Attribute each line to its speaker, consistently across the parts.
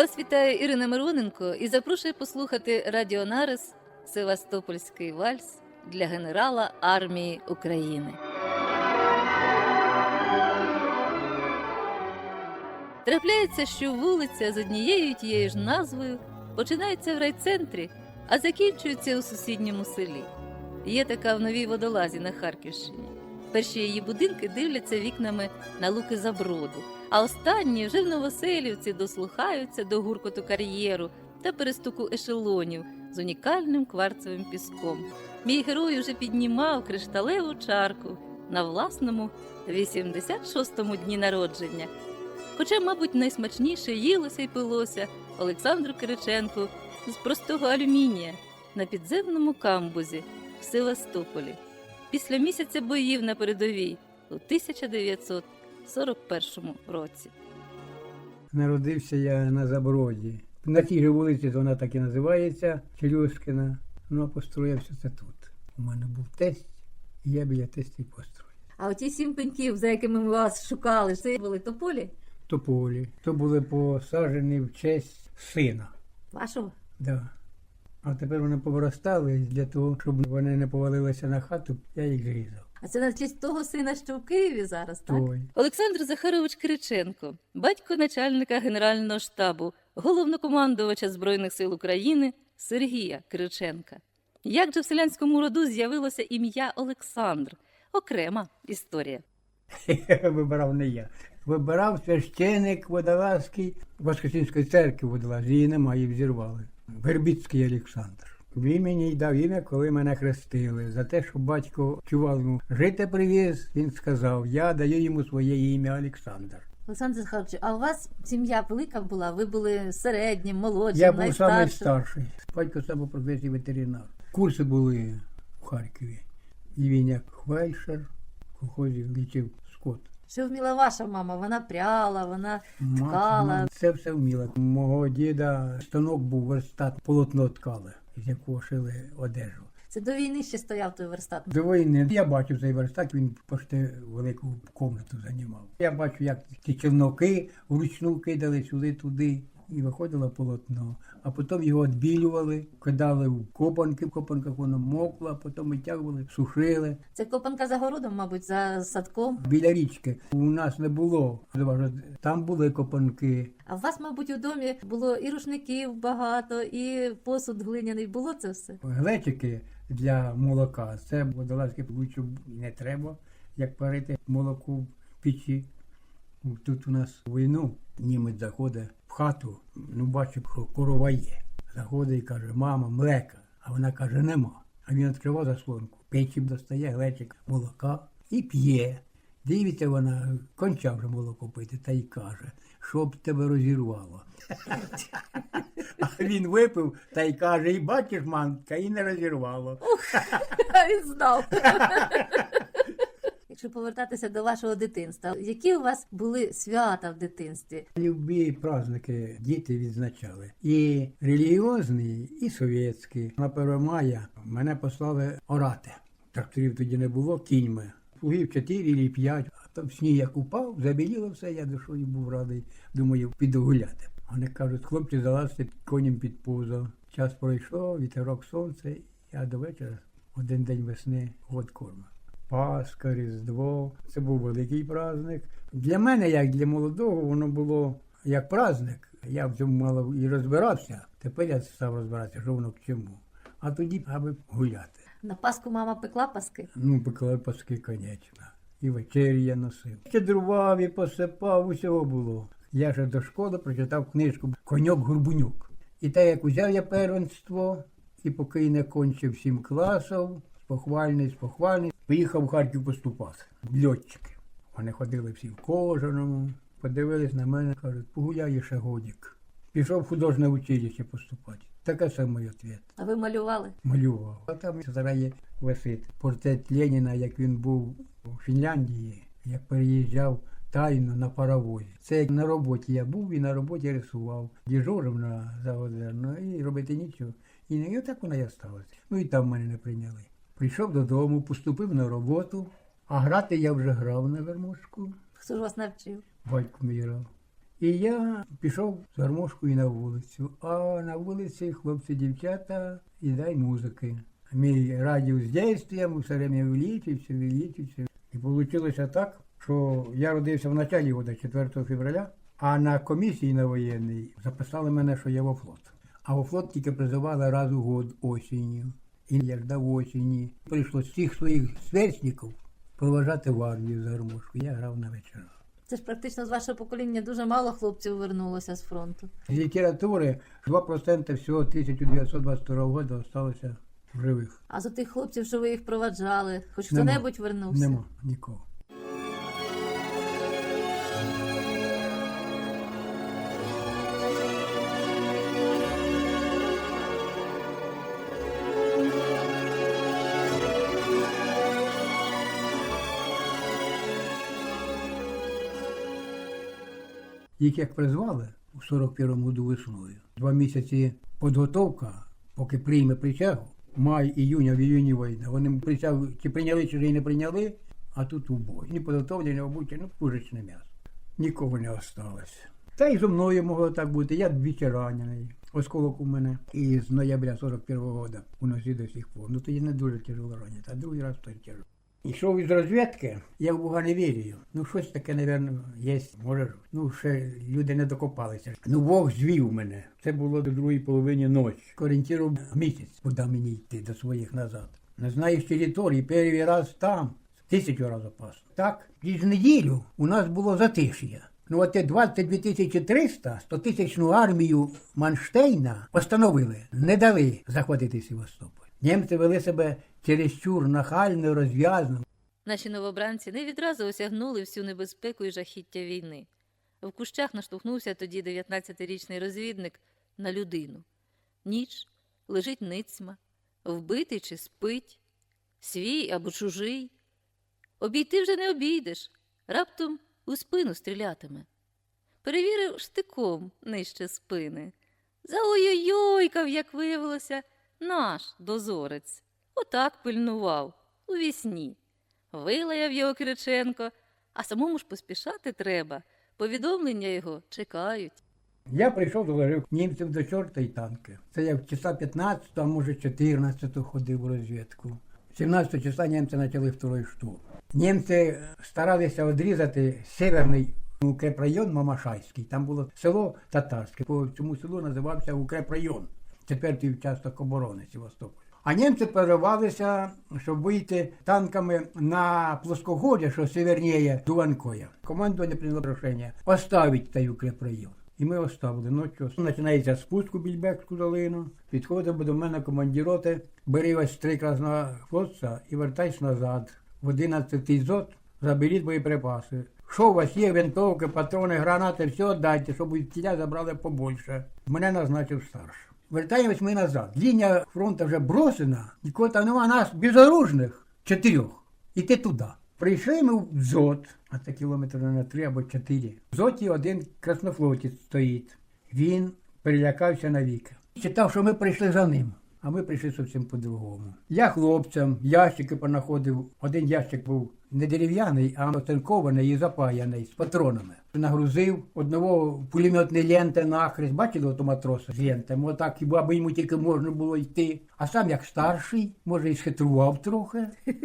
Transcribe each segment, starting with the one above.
Speaker 1: Вас вітає Ірина Мироненко і запрошує послухати радіонарис Севастопольський вальс для генерала армії України. Трапляється, що вулиця з однією тією ж назвою починається в райцентрі, а закінчується у сусідньому селі. Є така в новій водолазі на Харківщині. Перші її будинки дивляться вікнами на луки заброду, а останні вже в Новоселівці дослухаються до гуркоту кар'єру та перестуку ешелонів з унікальним кварцевим піском. Мій герой уже піднімав кришталеву чарку на власному 86-му дні народження. Хоча, мабуть, найсмачніше їлося й пилося Олександру Кириченку з простого алюмінія на підземному камбузі в Севастополі після місяця боїв на передовій у 1941 році.
Speaker 2: Народився я на Заброді. На тій же вулиці вона так і називається Челюскіна. Ну, а построївся це тут. У мене був тесть, і я біля тесті построїв.
Speaker 1: А оті сім пеньків, за якими ми вас шукали, це були тополі
Speaker 2: Тополі. То були посаджені в честь сина.
Speaker 1: вашого?
Speaker 2: Да. А тепер вони повиростали, і для того, щоб вони не повалилися на хату, я їх зрізав.
Speaker 1: А це на честь того сина, що в Києві зараз, так?
Speaker 2: Той.
Speaker 1: Олександр Захарович Кириченко, батько начальника Генерального штабу, головнокомандувача Збройних сил України Сергія Кириченка. Як же в селянському роду з'явилося ім'я Олександр? Окрема історія.
Speaker 2: Вибирав не я. Вибирав священик Водолазький Воскресінської церкви Водолаз. Її немає, її взірвали. Вербіцький Олександр. Він мені й дав ім'я, коли мене хрестили. За те, що батько чував йому жити привіз, він сказав, я даю йому своє ім'я Олександр.
Speaker 1: Олександр Захарович, а у вас сім'я велика була? Ви були середнім, молодшим,
Speaker 2: Я був самий
Speaker 1: найстаршим?
Speaker 2: старший. Батько сам по професії ветеринар. Курси були в Харкові. І він як фельдшер в колхозі лічив скот.
Speaker 1: Що вміла ваша мама? Вона пряла, вона ткала.
Speaker 2: Це все вміла. Мого діда станок був верстат, полотно ткали, з якого шили одежу.
Speaker 1: Це до війни ще стояв той верстат.
Speaker 2: До війни я бачив цей верстат, він почти велику комнату займав. Я бачу, як ті чорноки вручну кидали сюди, туди. І виходило полотно, а потім його відбілювали, кидали в копанки, в копанках воно мокло, а потім витягували, сушили.
Speaker 1: Це копанка за городом, мабуть, за садком.
Speaker 2: Біля річки у нас не було. Там були копанки,
Speaker 1: А у вас, мабуть, у домі було і рушників багато, і посуд глиняний. Було це все?
Speaker 2: Глечики для молока. Це водолазки лучше не треба, як парити молоко в печі. Тут у нас війну німець заходить в хату, ну бачить, що корова є. Заходить і каже, мама, млека. А вона каже, нема. А він відкривав заслонку, печі достає глечик молока і п'є. Дивиться вона, кончав вже молоко пити, та й каже, щоб тебе розірвало. А він випив та й каже, і бачиш, мамка, і не розірвало.
Speaker 1: Він знав. Якщо повертатися до вашого дитинства, які у вас були свята в дитинстві?
Speaker 2: Любі праздники діти відзначали. І релігіозні, і совєтські. На 1 мая мене послали орати. Тракторів тоді не було кіньми. Плугів 4 чи 5. А там сніг як упав, забіліло все, я душою був радий. Думаю, піду гуляти. Вони кажуть, хлопці, залазьте коням під пузо. Час пройшов, вітерок сонце, а до вечора один день весни год корма. Пасха, Різдво. Це був великий праздник. Для мене, як для молодого, воно було як праздник. Я в цьому мало і розбирався. Тепер я став розбиратися, що воно к чому. А тоді аби гуляти.
Speaker 1: На Пасху мама пекла паски.
Speaker 2: Ну, пекли паски, конечно. І вечері я носив. Щедрував і посипав, усього було. Я ще до школи прочитав книжку Коньок-Горбунюк. І так як узяв я первенство, і поки не кончив сім класів, похвальний, похвальний, поїхав в Харків поступати. Льотчики. Вони ходили всі в кожаному, подивились на мене, кажуть, погуляй ще годік. Пішов в художнє училище поступати. Таке саме відповідь
Speaker 1: А ви малювали?
Speaker 2: малював. А там зараз висить портрет Леніна, як він був у Фінляндії, як переїжджав тайно на паровозі. Це як на роботі я був і на роботі рисував. Діжурив на заводерно і робити нічого. І не так вона і осталася. Ну і там мене не прийняли. Прийшов додому, поступив на роботу, а грати я вже грав на вермошку.
Speaker 1: Хто ж вас навчив?
Speaker 2: Батько мій грав. І я пішов з гармошкою на вулицю. А на вулиці хлопці, дівчата і дай музики. Мій радіус дійства все время увеличився, увеличився. І вийшло так, що я родився в началі года 4 февраля, а на комісії на воєнній записали мене, що я во флот. А во флот тільки призивали раз у год осінню. І як до осені. Прийшло всіх своїх сверстників проважати в армію за гармошку. Я грав на вечорах.
Speaker 3: Це ж практично з вашого покоління дуже мало хлопців вернулося з фронту.
Speaker 2: З літератури 2% всього 1922 року залишилося в живих.
Speaker 3: А за тих хлопців, що ви їх проваджали, хоч хто-небудь вернувся.
Speaker 2: Нема нікого. Їх як призвали у 41-му году весною. Два місяці підготовка, поки прийме присягу. Май, іюня, в іюні війна. Вони присягу чи прийняли, чи не прийняли, а тут у бой. Ні підготовлені, не обучені, ну пужечне м'ясо. Нікого не осталось. Та й зо мною могло так бути. Я двічі ранений. Осколок у мене і з ноября 41-го року у носі до сих пор. Ну тоді не дуже тяжело ранений, а другий раз то тяжело. Йшов із розвідки, я в Бога не вірю. Ну, щось таке, напевно, є. Може, ну ще люди не докопалися. Ну, Бог звів мене. Це було до другої половини ночі. Орієнтірував місяць, куди мені йти до своїх назад. Не знаєш території, перший раз там, тисячу разів опасно. Так, через неділю у нас було затиш'я. Ну, от те 22 тисячі 300, 100 тисячну армію Манштейна постановили, не дали захватити Севастополь. Німці вели себе чересчур нахально, розв'язно.
Speaker 1: Наші новобранці не відразу осягнули всю небезпеку і жахіття війни. В кущах наштовхнувся тоді 19-річний розвідник на людину. Ніч лежить ницьма, вбитий чи спить, свій або чужий. Обійти вже не обійдеш, раптом у спину стрілятиме. Перевірив штиком нижче спини. Заой-ой-ойкав, як виявилося, наш дозорець. Отак пильнував у вісні. Вилаяв його Кириченко, а самому ж поспішати треба. Повідомлення його чекають.
Speaker 2: Я прийшов, доложив німців до чорта і танки. Це я в часа 15, а може 14 ходив у розвідку. 17 числа німці почали второй штурм. Німці старалися відрізати северний укрепрайон Мамашайський. Там було село татарське. По цьому селу називався укрепрайон. Четвертий участок оборони Севастополя. А німці переривалися, щоб вийти танками на плоскогор'я, що северніє Дуванкоя. Командування прийняло рішення оставити цей укрепрайон. І ми оставили ночі. Починається спуск у Більбекську долину. Підходимо до мене командир роти, бери ось три красного хлопця і вертайся назад. В 11 зот заберіть боєприпаси. Що у вас є, винтовки, патрони, гранати, все дайте, щоб тіля забрали побольше. Мене назначив старший. Вертаємось ми назад. Лінія фронту вже бросена, нікого там нема нас безоружних чотирьох. Іти туди. Прийшли ми в Зот, а це кілометри на три або чотири. В Зоті один краснофлотець стоїть. Він перелякався навіки. Читав, що ми прийшли за ним. А ми прийшли зовсім по-другому. Я хлопцям ящики понаходив. Один ящик був не дерев'яний, а оцинкований і запаяний з патронами. Нагрузив одного пулеметної ленти нахрест. Бачили ото матроса з лентами? Отак хіба б йому тільки можна було йти. А сам як старший, може, і схитрував трохи.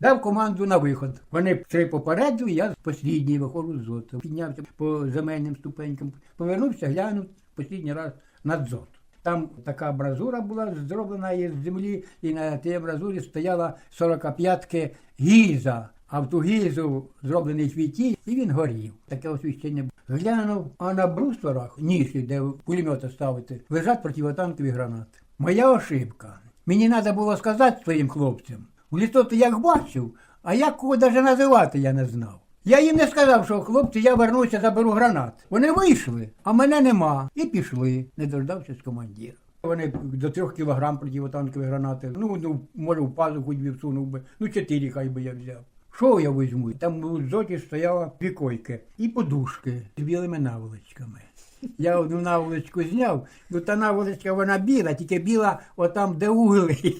Speaker 2: Дав команду на виход. Вони три попереду, я послідній виходжу з зоту. Піднявся по земельним ступенькам, повернувся, глянув останній раз на дзот. Там така абразура була зроблена із землі, і на тій абразурі стояла 45-ки гільза. А в ту гільзу зроблений світі, і він горів. Таке освіщення. Глянув, а на брустворах, ніші, де пулемети ставити, лежать противотанкові гранати. Моя ошибка. Мені треба було сказати своїм хлопцям. У лісото як бачив, а як кого навіть називати я не знав. Я їм не сказав, що хлопці, я вернуся, заберу гранат. Вони вийшли, а мене нема. І пішли, не дождавшись командира. Вони до трьох кілограм противотанкові гранати. Ну, ну, може, в пазуху би всунув би. Ну, чотири хай би я взяв. Що я візьму? Там у зоті стояла дві і подушки з білими наволочками. Я одну наволочку зняв, ну та наволочка вона біла, тільки біла отам, де угли.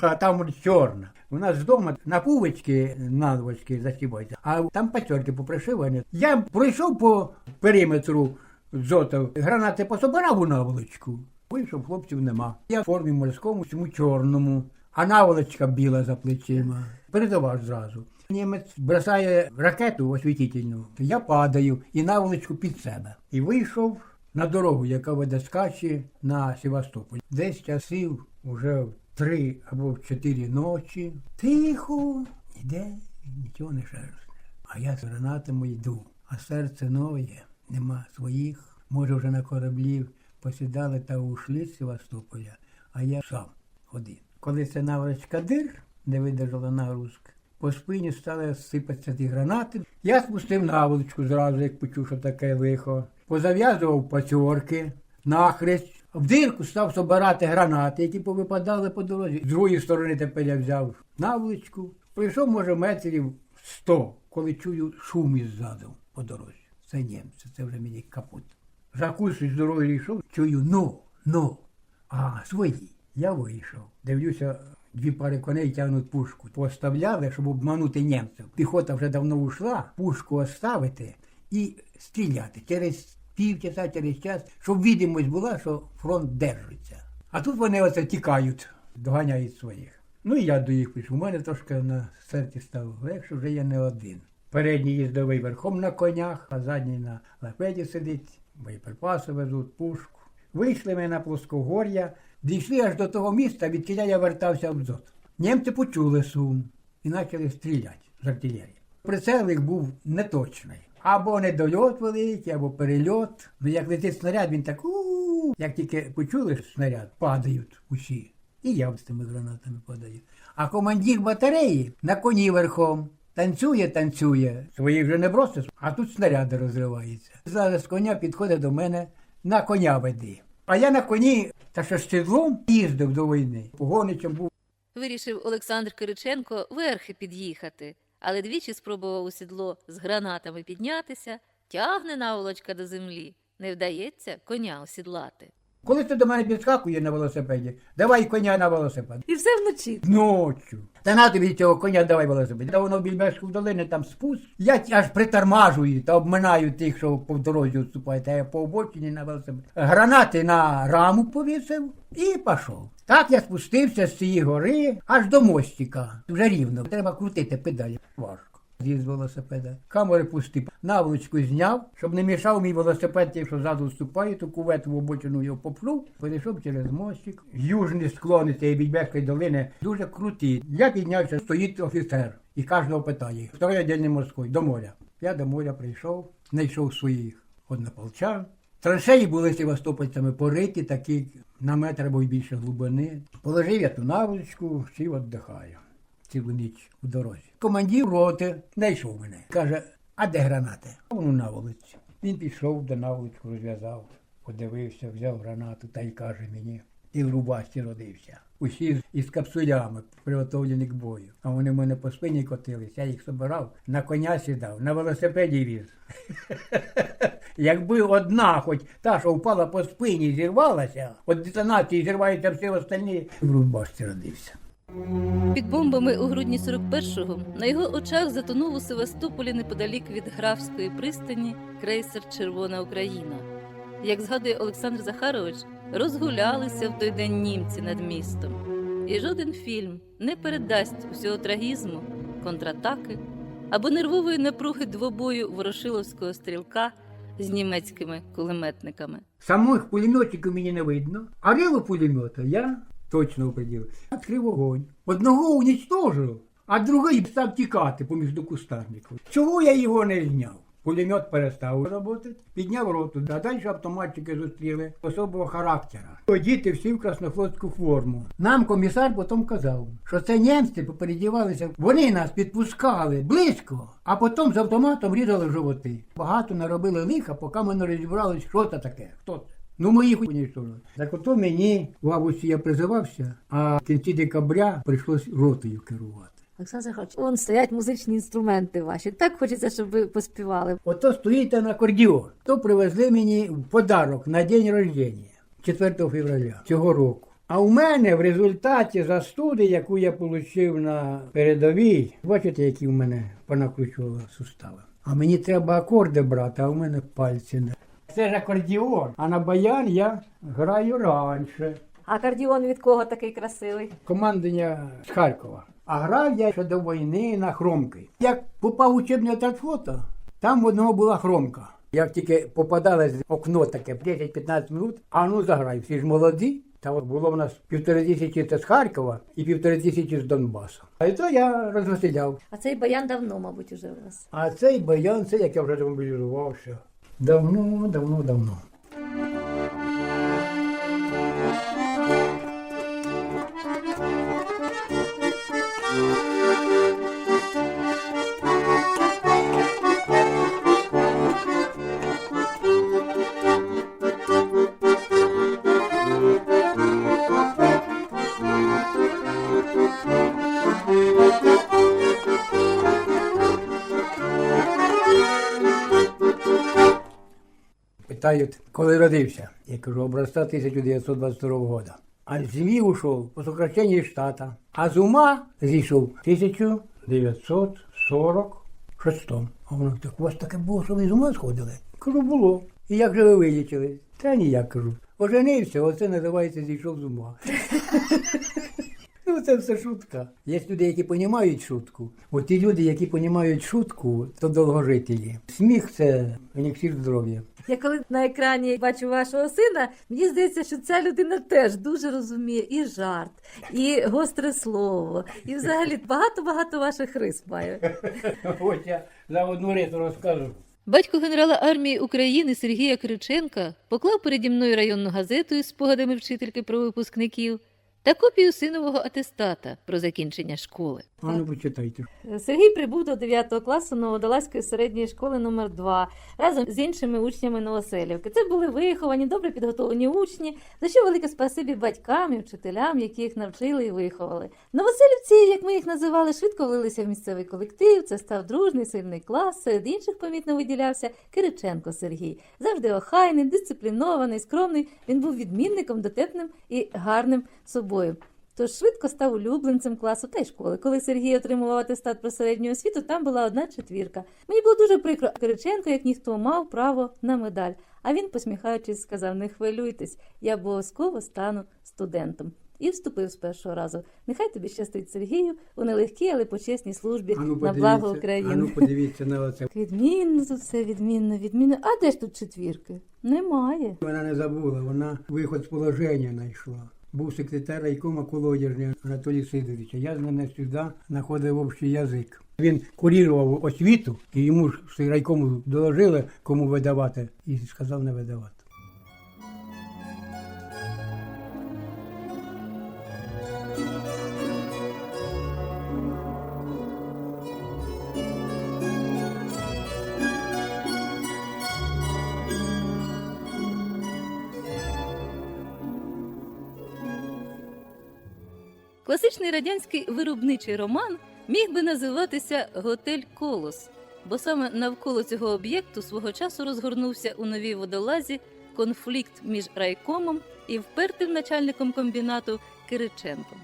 Speaker 2: А там чорна. У нас вдома на пувочки наволочки застібаються, а там пацьорки попришивані. Я пройшов по периметру дзотов, гранати пособирав у наволочку. Вийшов, хлопців нема. Я в формі морському, всьому чорному, а наволочка біла за плечима. Передавав зразу. Німець бросає ракету освітительну, я падаю і наволочку під себе. І вийшов на дорогу, яка веде з Качі на Севастополь. Десь часів уже в три або в чотири ночі. Тихо, іде, нічого не шерстне. А я з гранатами йду, а серце ноє, нема своїх. Може, вже на кораблі посідали та ушли з Севастополя, а я сам один. Коли це наволочка дир, не видержала нагрузки, по спині стали сипатися ті гранати. Я спустив наволочку зразу, як почув, що таке лихо. Позав'язував пацьорки, нахрест. В дирку став собирати гранати, які повипадали по дорозі. З другої сторони тепер я взяв наволочку. Прийшов, може, метрів сто, коли чую шум іззаду по дорозі. Це німці, це вже мені капут. Закусуюсь з дороги йшов, чую ну, ну. А, свої. Я вийшов. Дивлюся, дві пари коней тягнуть пушку. Поставляли, щоб обманути німців. Піхота вже давно ушла, пушку оставити і стріляти через півчаса, через час, щоб відомість була, що фронт держиться. А тут вони оце тікають, доганяють своїх. Ну і я до їх пішов. У мене трошки на серці стало легше, вже я не один. Передній їздовий верхом на конях, а задній на лапеді сидить, боєприпаси везуть, пушку. Вийшли ми на плоскогор'я, дійшли аж до того міста, від я вертався в дзот. Німці почули сум і почали стріляти з артилерії. Прицел їх був неточний. Або недольот великий, або перельот. Ну як летить снаряд, він так у Як тільки почули снаряд, падають усі. І я з тими гранатами падаю. А командир батареї на коні верхом. Танцює, танцює. Своїх вже не бросиш, а тут снаряди розриваються. Зараз коня підходить до мене на коня веди. А я на коні, та що з седлом їздив до війни. Погоничем був.
Speaker 1: Вирішив Олександр Кириченко верхи під'їхати, але двічі спробував у сідло з гранатами піднятися, тягне наволочка до землі. Не вдається коня осідлати.
Speaker 2: Коли ти до мене підскакує на велосипеді, давай коня на велосипед.
Speaker 3: І все вночі.
Speaker 2: Ночу. Та на тобі цього коня давай велосипед. Та воно в Більбешку долини там спуск. Я аж притормажую та обминаю тих, що по дорозі відступають, а я по обочині на велосипед. Гранати на раму повісив і пішов. Так я спустився з цієї гори аж до мостика. Вже рівно. Треба крутити педалі. Важко. З'їзд велосипеда. Камери пусті. Наволочку зняв, щоб не мішав мій велосипед, тим, що ззаду вступає, то кувет в обочину його попнув, перейшов через мостик. Южні склони цієї Більбецької долини дуже круті. Я піднявся, стоїть офіцер і кожного питає, второй отдельний морський, до моря. Я до моря прийшов, знайшов своїх однополчан. Траншеї були севастопольцями пориті, такі на метр або більше глибини. Положив я ту наволочку, сів віддихаю цілу ніч у дорозі. Командир роти знайшов мене. Каже, а де гранати? А воно на вулиці. Він пішов до наволочку, розв'язав, подивився, взяв гранату та й каже мені, і в рубашці родився. Усі із капсулями, приготовлені к бою. А вони в мене по спині котились, я їх собирав, на коня сідав, на велосипеді віз. Якби одна, хоч та, що впала по спині, зірвалася, від детонації зірваються всі остальні, в рубашці родився.
Speaker 1: Під бомбами у грудні 41-го на його очах затонув у Севастополі неподалік від Графської пристані крейсер Червона Україна. Як згадує Олександр Захарович, розгулялися в той день німці над містом. І жоден фільм не передасть усього трагізму, контратаки або нервової напруги двобою ворошиловського стрілка з німецькими кулеметниками.
Speaker 2: Самих пулеметчиків мені не видно, а рило пулемета я точно оприділив. Відкрив вогонь. Одного унічтожив, а другий став тікати поміж до кустарників. Чого я його не зняв? Пулемет перестав працювати, підняв роту, а далі автоматчики зустріли особого характера. Діти всі в краснофлотську форму. Нам комісар потім казав, що це німці попередівалися. Вони нас підпускали близько, а потім з автоматом різали животи. Багато наробили лиха, поки ми не розібралися, що це таке, хто це. Ну, ми їх унічтожили. Так ото мені в августі я призивався, а в кінці декабря прийшлось ротою керувати.
Speaker 3: Олександр Захарович, вон стоять музичні інструменти ваші. Так хочеться, щоб ви поспівали.
Speaker 2: Ото стоїть на акордіон. То привезли мені в подарок на день рождення, 4 февраля цього року. А у мене в результаті застуди, яку я отримав на передовій, бачите, які в мене понакручували сустави. А мені треба акорди брати, а у мене пальці не. Це ж акордіон, а на баян я граю раніше.
Speaker 3: А кардіон від кого такий красивий?
Speaker 2: Командування з Харкова. А грав я ще до війни на хромки. Як попав в учебний отряд флота, там в одного була хромка. Як тільки попадалось окно таке 10-15 минут, а ну заграй, всі ж молоді. Та от було в нас півтори тисячі з Харкова і півтори тисячі з Донбасу. А і то я розвеселяв.
Speaker 3: А цей баян давно, мабуть, уже у вас.
Speaker 2: А цей баян, це як я вже демобілізувався. Давно, давно, давно. Питають, коли родився. Я кажу, образца 1922 года. А з сім'ї ушов по сокращенні штата. А з ума зійшов 1946. А воно так, у вас таке було, що ви з ума сходили? Кажу, було. І як же ви вилічили? Та ніяк кажу. Оженився, оце називається зійшов з ума. Ну, це все шутка. Є люди, які розуміють шутку. От ті люди, які розуміють шутку, то довгожителі. Сміх це еліксир здоров'я.
Speaker 3: Я коли на екрані бачу вашого сина, мені здається, що ця людина теж дуже розуміє і жарт, і гостре слово, і взагалі багато-багато ваших рис має.
Speaker 2: Ось я за одну рису розкажу.
Speaker 1: Батько генерала армії України Сергія Криченка поклав переді мною районну газету із спогадами вчительки про випускників та копію синового атестата про закінчення школи.
Speaker 2: А ну почитайте.
Speaker 3: Сергій прибув до 9 класу Новодолазької середньої школи номер 2 разом з іншими учнями Новоселівки. Це були виховані, добре підготовлені учні, за що велике спасибі батькам і вчителям, які їх навчили і виховали. Новоселівці, як ми їх називали, швидко влилися в місцевий колектив. Це став дружний сильний клас. Серед інших помітно виділявся Кириченко Сергій. Завжди охайний, дисциплінований, скромний. Він був відмінником, дотепним і гарним собою. Тож швидко став улюбленцем класу та й школи. Коли Сергій отримував атестат про середню освіту, там була одна четвірка. Мені було дуже прикро. Кириченко, як ніхто, мав право на медаль. А він, посміхаючись, сказав: Не хвилюйтесь, я обов'язково стану студентом. І вступив з першого разу. Нехай тобі щастить Сергію у нелегкій, але почесній службі
Speaker 2: А ну
Speaker 3: на благо України.
Speaker 2: а ну подивіться на оце.
Speaker 3: Відмінно тут все, відмінно, відмінно. А де ж тут четвірки? Немає.
Speaker 2: Вона не забула, вона виход з положення знайшла. Був секретар райкома колодяжний Анатолій Сидорович. Я з мене сюди знаходив общий язик. Він курірував освіту, і йому ж райкому доложили, кому видавати, і сказав не видавати.
Speaker 1: Класичний радянський виробничий роман міг би називатися Готель Колос, бо саме навколо цього об'єкту свого часу розгорнувся у новій водолазі конфлікт між райкомом і впертим начальником комбінату Кириченком.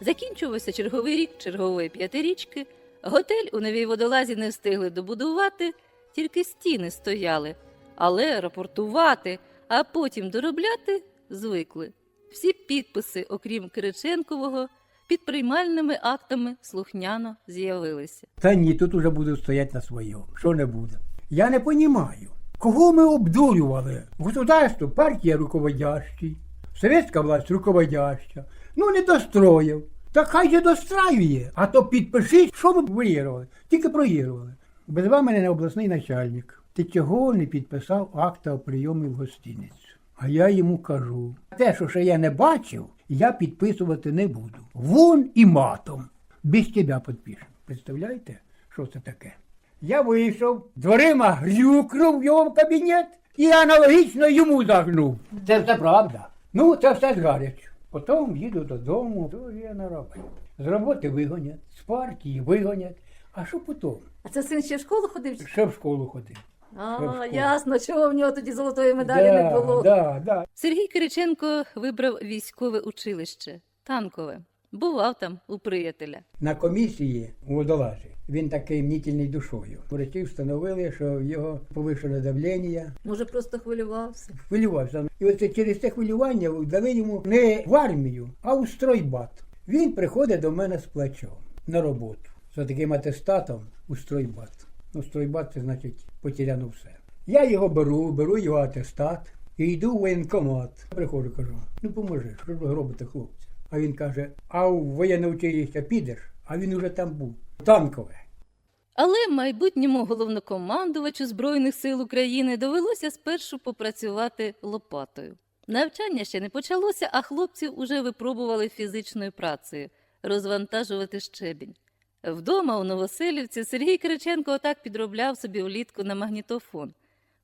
Speaker 1: Закінчувався черговий рік чергової п'ятирічки. Готель у новій водолазі не встигли добудувати, тільки стіни стояли, але рапортувати, а потім доробляти звикли. Всі підписи, окрім Кириченкового, під приймальними актами слухняно з'явилися.
Speaker 2: Та ні, тут уже буду стояти на своєму. Що не буде. Я не розумію, кого ми обдурювали? Государство, партія руководящий, совєтська власть руководяща. Ну не достроїв. Так хай же достраює. А то підпишіть, що ми проігрували. Тільки проігрували. Без мене не обласний начальник. Ти чого не підписав акта о прийомі в гостиницю? А я йому кажу: те, що ще я не бачив, я підписувати не буду. Вон і матом. Без тебе підпишу. Представляєте, що це таке? Я вийшов, дверима грюкнув його в кабінет і аналогічно йому загнув. Це все правда. Ну, це все згарячу. Потім їду додому, то я на роботі. З роботи вигонять, з партії вигонять. А що потім?
Speaker 3: А це син ще в школу ходив?
Speaker 2: Ще в школу ходив.
Speaker 3: А, ясно, чого в нього тоді золотої медалі не було.
Speaker 2: Да, да.
Speaker 1: Сергій Кириченко вибрав військове училище танкове. Бував там у приятеля.
Speaker 2: На комісії у водолазі він такий мнітільний душою. Врачі встановили, що в його повищене давлення,
Speaker 3: Може, просто хвилювався.
Speaker 2: хвилювався. І оце через це хвилювання дали йому не в армію, а у стройбат. Він приходить до мене з плачом на роботу за таким атестатом у стройбат. Ну, стройбат це значить потеряно все. Я його беру, беру його атестат і йду в воєнкомат. Приходжу, кажу, ну поможи, що ви робите, хлопці? А він каже: а в воєнне училище підеш, а він уже там був. Танкове.
Speaker 1: Але майбутньому головнокомандувачу Збройних сил України довелося спершу попрацювати лопатою. Навчання ще не почалося, а хлопців уже випробували фізичною працею розвантажувати щебінь. Вдома у Новоселівці Сергій Кириченко отак підробляв собі влітку на магнітофон.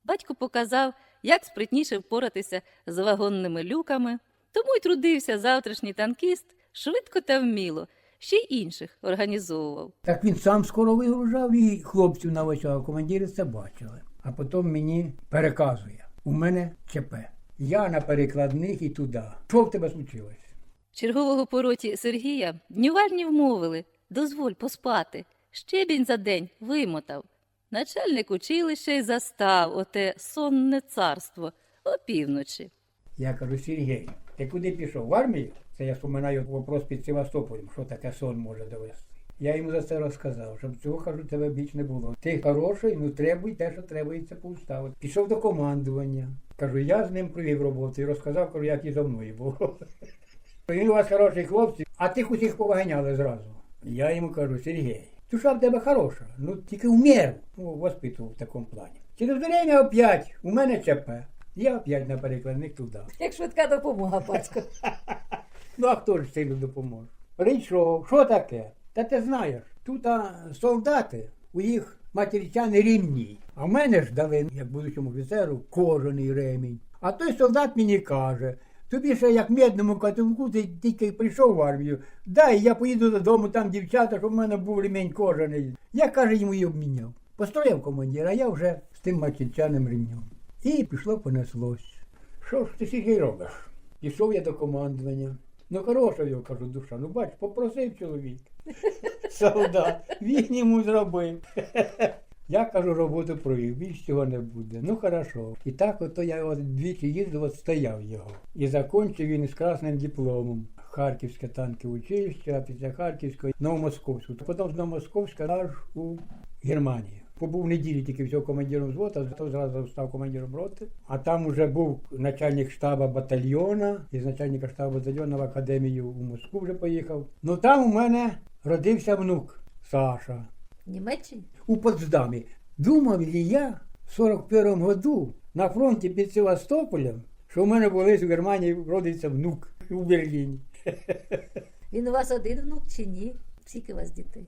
Speaker 1: Батько показав, як спритніше впоратися з вагонними люками, тому й трудився завтрашній танкіст швидко та вміло, ще й інших організовував.
Speaker 2: Так він сам скоро вигружав і хлопців навчав, командири це бачили. А потім мені переказує: у мене ЧП. Я на перекладних і туди. Що в тебе случилось?
Speaker 1: Чергового по роті Сергія днювальні вмовили дозволь поспати. Щебінь за день вимотав. Начальник училища й застав оте сонне царство опівночі.
Speaker 2: Я кажу, Сергій, ти куди пішов? В армію? Це я споминаю вопрос під Севастополем, що таке сон може довести. Я йому за це розказав, щоб цього кажу, тебе більш не було. Ти хороший, ну требуй те, що требується по уставу. Пішов до командування. Кажу, я з ним провів роботу і розказав, кажу, як і за мною було. Він у вас хороший хлопці, а тих усіх повиганяли зразу. Я йому кажу, Сергій, душа в тебе хороша, ну тільки в міру. Ну, воспитував в такому плані. Через время опять, у мене ЧП. Я опять на перекладник туди.
Speaker 3: Як швидка допомога, батько.
Speaker 2: Ну а хто ж сильно допоможе? Прийшов, що таке? Та ти знаєш, тут а, солдати, у їх матерчани рівні. А в мене ж дали, як будучому офіцеру, кожаний ремінь. А той солдат мені каже, тобі ще як медному катунку, ти тільки прийшов в армію, дай я поїду додому, там дівчата, щоб в мене був ремінь кожаний. Я каже, йому і обміняв. Построїв командир, а я вже з тим матерчаним ремнем. І пішло понеслось. Що ж ти сіки робиш? Пішов я до командування. Ну, хороша його, кажу, душа. Ну бач, попросив чоловік. Солдат. Він йому зробив. Я кажу, роботу провів, більш цього не буде. Ну хорошо. І так ото я от двічі їздив, от стояв його. І закінчив він з красним дипломом. Харківське танкове училище, а після Харківського Новомосковську. Потім з Новомосковська аж у Германію. Побув неділі тільки всього командиром взводу, а то зразу став командиром роти. А там вже був начальник штабу батальйона, і з начальника штабу батальйона в академію у Москву вже поїхав. Ну там у мене родився внук Саша
Speaker 3: Німеччині?
Speaker 2: У Потсдамі. Думав ли я в 41-му году на фронті під Севастополем, що в мене були в Германії родиться внук у Берліні.
Speaker 3: Він у вас один внук чи ні? Скільки у вас дітей?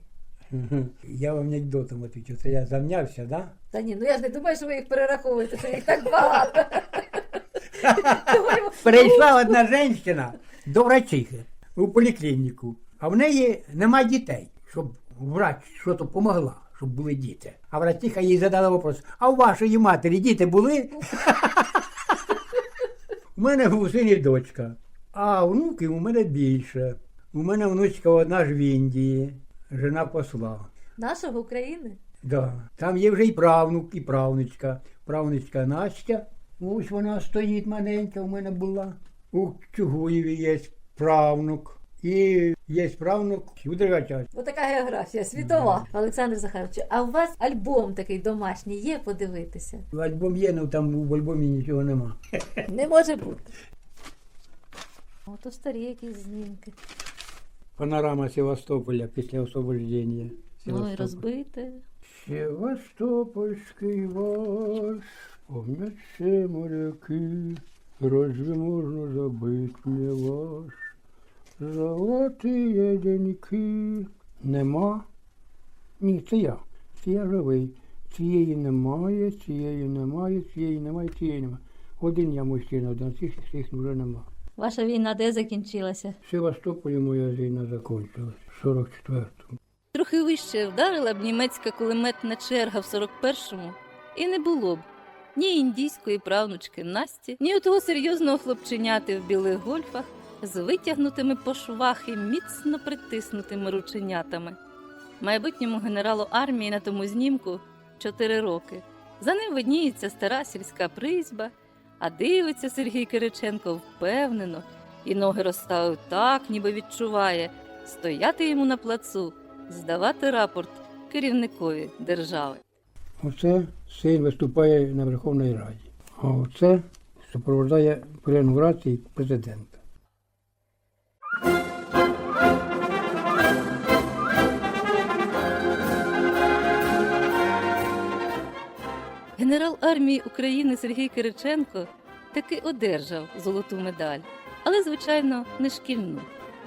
Speaker 2: Я вам анекдотом отвечу. Це я замнявся, да?
Speaker 3: Та ні, ну я ж не думаю, що ви їх перераховуєте, що їх так багато.
Speaker 2: Перейшла одна жінка до врачихи у поліклініку, а в неї нема дітей, щоб врач щось помогла, щоб були діти. А врачиха їй задала вопрос: а у вашої матері діти були? У мене був син дочка, а внуків у мене більше. У мене внучка одна ж в Індії, жена посла.
Speaker 3: Нашого України?
Speaker 2: Да. Там є вже і правнук, і правнучка. Правнучка Настя. Ось вона стоїть маленька, у мене була. У Чугуєві є правнук. І є правнук у Дергача.
Speaker 3: Отака географія світова. Олександр Захарович, а у вас альбом такий домашній є подивитися?
Speaker 2: Альбом є, але там в альбомі нічого нема.
Speaker 3: Не може бути. Ото старі якісь знімки.
Speaker 2: Панорама Севастополя після освобождення.
Speaker 1: Ну і розбите.
Speaker 2: Севастопольський ваш, помняться моряки, разве можно забыть мне ваш? Золотые деньки. Нема? Ні, це я. Це я живий. Цієї немає, цієї немає, цієї немає, цієї немає. Один я мужчина, один цих всіх вже нема.
Speaker 3: Ваша війна де закінчилася?
Speaker 2: В Севастополі моя війна закінчилась. В 44-му.
Speaker 1: Трохи вище вдарила б німецька кулеметна черга в 41-му, І не було б ні індійської правнучки Насті, ні у того серйозного хлопченяти в білих гольфах з витягнутими по швах і міцно притиснутими рученятами. Майбутньому генералу армії на тому знімку чотири роки. За ним видніється стара сільська призьба, а дивиться Сергій Кириченко впевнено, і ноги розставив так, ніби відчуває, стояти йому на плацу, здавати рапорт керівникові держави.
Speaker 2: Оце син виступає на Верховній Раді. А оце супроводжає при інаугурації
Speaker 1: Генерал армії України Сергій Кириченко таки одержав золоту медаль, але, звичайно, не шкільну.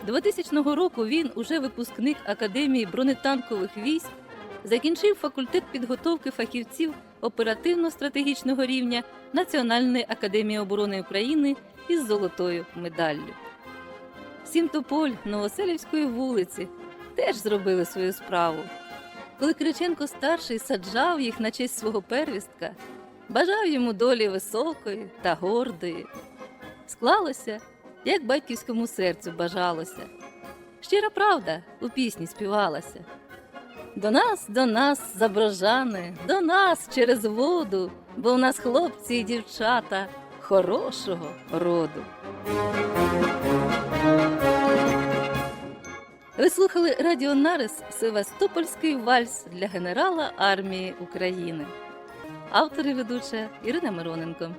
Speaker 1: 2000 року він, уже випускник Академії бронетанкових військ, закінчив факультет підготовки фахівців оперативно-стратегічного рівня Національної академії оборони України із золотою медаллю. Сім тополь Новоселівської вулиці теж зробили свою справу. Коли Кириченко старший саджав їх на честь свого первістка, бажав йому долі високої та гордої. Склалося, як батьківському серцю бажалося. Щира правда у пісні співалася. До нас, до нас, заброжани, до нас через воду, бо в нас хлопці і дівчата хорошого роду. Ви слухали Радіо Нарис Севастопольський вальс для генерала армії України. Автор і ведуча Ірина Мироненко.